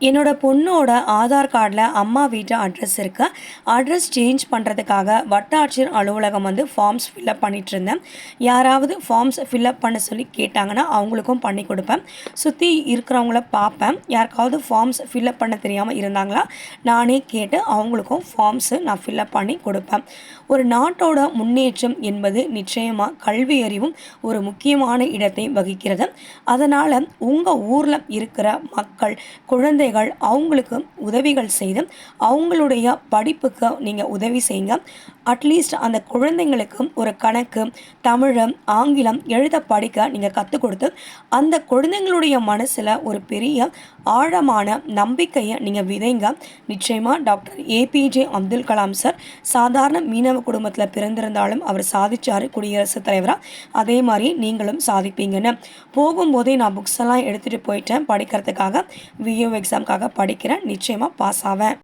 என்னோடய பொண்ணோட ஆதார் கார்டில் அம்மா வீட்டு அட்ரஸ் இருக்குது அட்ரஸ் சேஞ்ச் பண்ணுறதுக்காக வட்டாட்சியர் அலுவலகம் வந்து ஃபார்ம்ஸ் ஃபில்அப் பண்ணிகிட்ருந்தேன் இருந்தேன் யாராவது ஃபார்ம்ஸ் ஃபில்அப் பண்ண சொல்லி கேட்டாங்கன்னா அவங்களுக்கும் பண்ணி கொடுப்பேன். சுற்றி இருக்கிறவங்கள பார்ப்பேன். யாருக்காவது ஃபார்ம்ஸ் ஃபில்அப் பண்ண தெரியாமல் இருந்தாங்களா நானே கேட்டு அவங்களுக்கும் ஃபார்ம்ஸு நான் ஃபில்அப் பண்ணி கொடுப்பேன். ஒரு நாட்டோட முன்னேற்றம் என்பது நிச்சயமாக கல்வி அறிவும் ஒரு முக்கியமான இடத்தை வகிக்கிறது. அதனால் உங்கள் ஊரில் இருக்கிற மக்கள் குழந்தை குழந்தைகள் அவங்களுக்கு உதவிகள் செய்து அவங்களுடைய படிப்புக்கு நீங்கள் உதவி செய்யுங்க. அட்லீஸ்ட் அந்த குழந்தைங்களுக்கு ஒரு கணக்கு தமிழம் ஆங்கிலம் எழுத படிக்க நீங்கள் கற்றுக் கொடுத்து அந்த குழந்தைங்களுடைய மனசில் ஒரு பெரிய ஆழமான நம்பிக்கையை நீங்கள் விதைங்க. நிச்சயமாக doctor APJ Abdul Kalam sir சாதாரண மீனவ குடும்பத்தில் பிறந்திருந்தாலும் அவர் சாதிச்சார் குடியரசுத் தலைவராக அதே மாதிரி நீங்களும் சாதிப்பீங்கன்னு. போகும்போதே நான் புக்ஸ் எல்லாம் எடுத்துகிட்டு போயிட்டேன் படிக்கிறதுக்காக வியூ எக்ஸாம்க்காக படிக்கிறேன். நிச்சயமாக பாஸ் ஆவேன்.